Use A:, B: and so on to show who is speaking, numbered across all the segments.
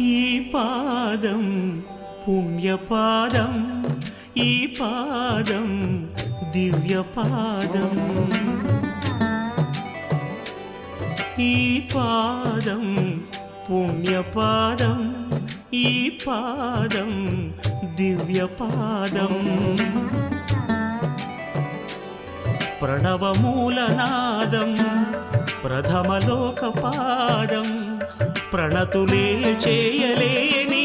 A: ఈ పాదం పుణ్యపాదం ఈ పాదం దివ్యపాదం. ఈ పాదం పుణ్యపాదం ఈ పాదం దివ్యపాదం. ప్రణవమూలనాదం ప్రథమలోకపాదం ప్రణతులే చేయలేని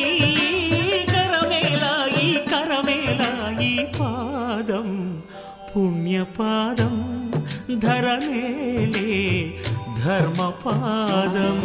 A: కరమేలాయి కరమేలాయి పాదం పుణ్యపాదం ధరమేలే ధర్మపాదం.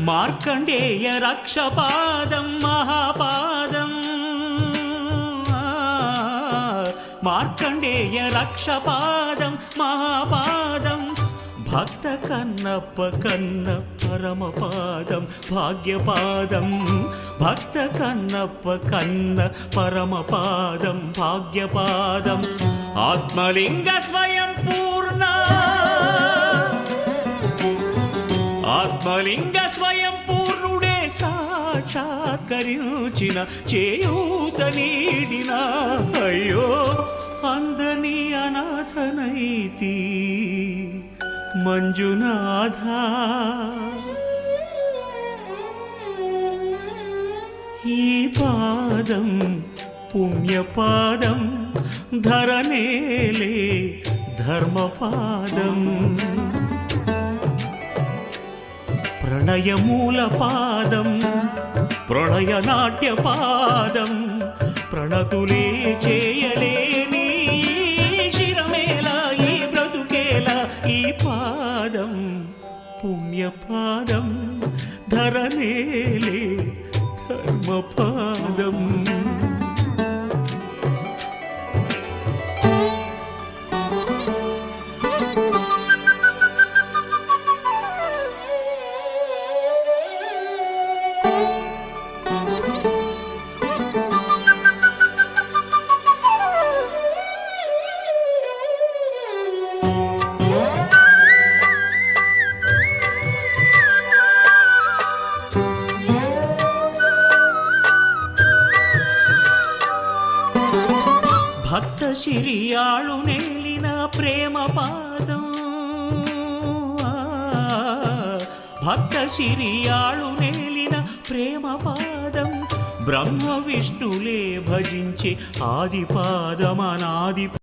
A: మార్కండేయ రక్షపాదం మహాపాదం. మార్కండేయ రక్షపాదం మహాపాదం. భక్త కన్నప్ప కన్న పరమపాదం భాగ్యపాదం. భక్త కన్నప్ప కన్న పరమపాదం భాగ్యపాదం. ఆత్మలింగ స్వయం పూ ఆత్మలింగ స్వయం పూర్ణుడే సాక్షాత్కరించిన చేయూత నీడిన అయ్యో అందని అనాథనైతి మంజునాథ. ఈ పాదం పుణ్యపాదం ధరనేలే ధర్మపాదం. ప్రణయమూల పాదం ప్రణయ నాట్య పాదం ప్రణతులే చేయలేని శిరమేలా ఈ బ్రతుకేలా ఈ పాదం పుణ్యపాదం ధరలేలే ధర్మపాదం. సిరియాళు నేలిన ప్రేమ పాదం. భక్త సిరియాళు నేలిన ప్రేమ పాదం. బ్రహ్మ విష్ణులే భజించే ఆది పాదమనాది